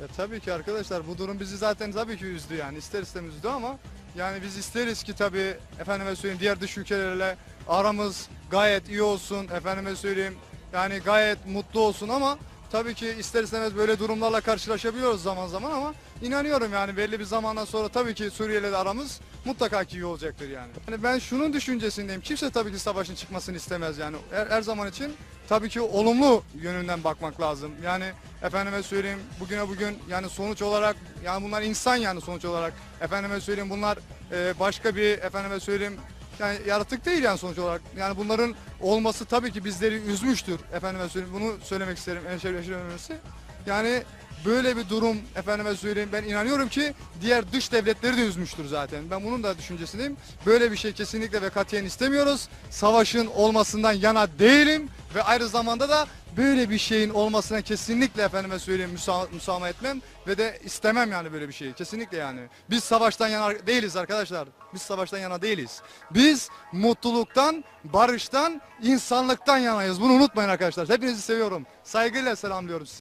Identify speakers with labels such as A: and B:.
A: Ya tabii ki arkadaşlar bu durum bizi zaten tabii ki üzdü yani. İster istemez üzdü ama yani biz isteriz ki tabii efendime söyleyeyim diğer dış ülkelerle aramız gayet iyi olsun efendime söyleyeyim. Yani gayet mutlu olsun ama tabii ki ister istemez böyle durumlarla karşılaşabiliyoruz zaman zaman ama inanıyorum yani belli bir zamandan sonra tabii ki Suriye ile de aramız mutlaka ki iyi olacaktır yani. Yani ben şunun düşüncesindeyim. Kimse tabii ki savaşın çıkmasını istemez yani. Her, her zaman için tabii ki olumlu yönünden bakmak lazım. Yani efendime söyleyeyim bugüne bugün yani sonuç olarak yani bunlar insan yani sonuç olarak efendime söyleyeyim bunlar e, başka bir efendime söyleyeyim yani yaratık değil yani sonuç olarak. Yani bunların olması tabii ki bizleri üzmüştür efendime söyleyeyim. Bunu söylemek isterim en şey önemlisi. Yani böyle bir durum efendime söyleyeyim ben inanıyorum ki diğer dış devletleri de üzmüştür zaten. Ben bunun da düşüncesindeyim. Böyle bir şey kesinlikle ve katiyen istemiyoruz. Savaşın olmasından yana değilim ve aynı zamanda da böyle bir şeyin olmasına kesinlikle efendime söyleyeyim müsa müsamaha etmem ve de istemem yani böyle bir şeyi. Kesinlikle yani. Biz savaştan yana değiliz arkadaşlar. Biz savaştan yana değiliz. Biz mutluluktan, barıştan, insanlıktan yanayız. Bunu unutmayın arkadaşlar. Hepinizi seviyorum. Saygıyla selamlıyorum.